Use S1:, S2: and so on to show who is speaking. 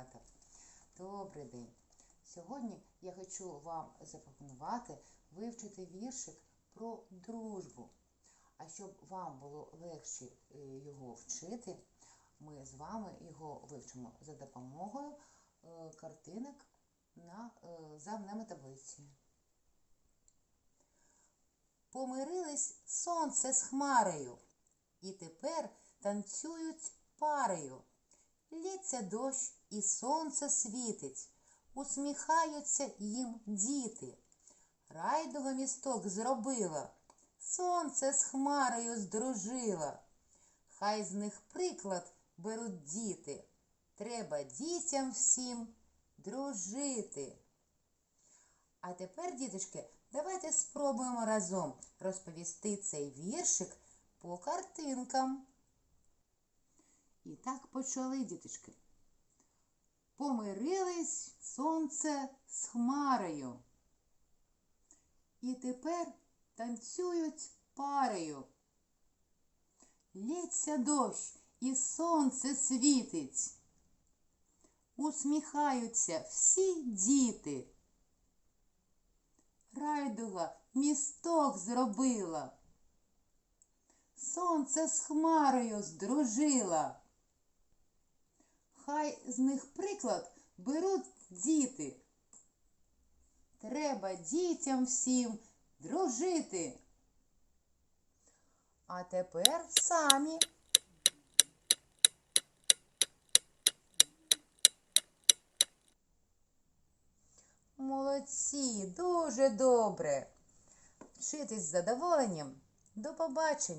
S1: малята. Добрий день. Сьогодні я хочу вам запропонувати вивчити віршик про дружбу. А щоб вам було легше е, його вчити, ми з вами його вивчимо за допомогою е, картинок на е, за таблиці. Помирились сонце з хмарею, і тепер танцюють парею. Лється дощ і сонце світить, усміхаються їм діти. Райдуга місток зробила, сонце з хмарею здружила. Хай з них приклад беруть діти. Треба дітям всім дружити. А тепер, діточки, давайте спробуємо разом розповісти цей віршик по картинкам. І так почали, діточки. Помирились сонце з хмарею. І тепер танцюють парею. Лється дощ і сонце світить. Усміхаються всі діти. Райдуга місток зробила. Сонце з хмарою здружила. Хай з них приклад беруть діти. Треба дітям всім дружити. А тепер самі. Молодці, дуже добре. Вчитись з задоволенням. До побачення.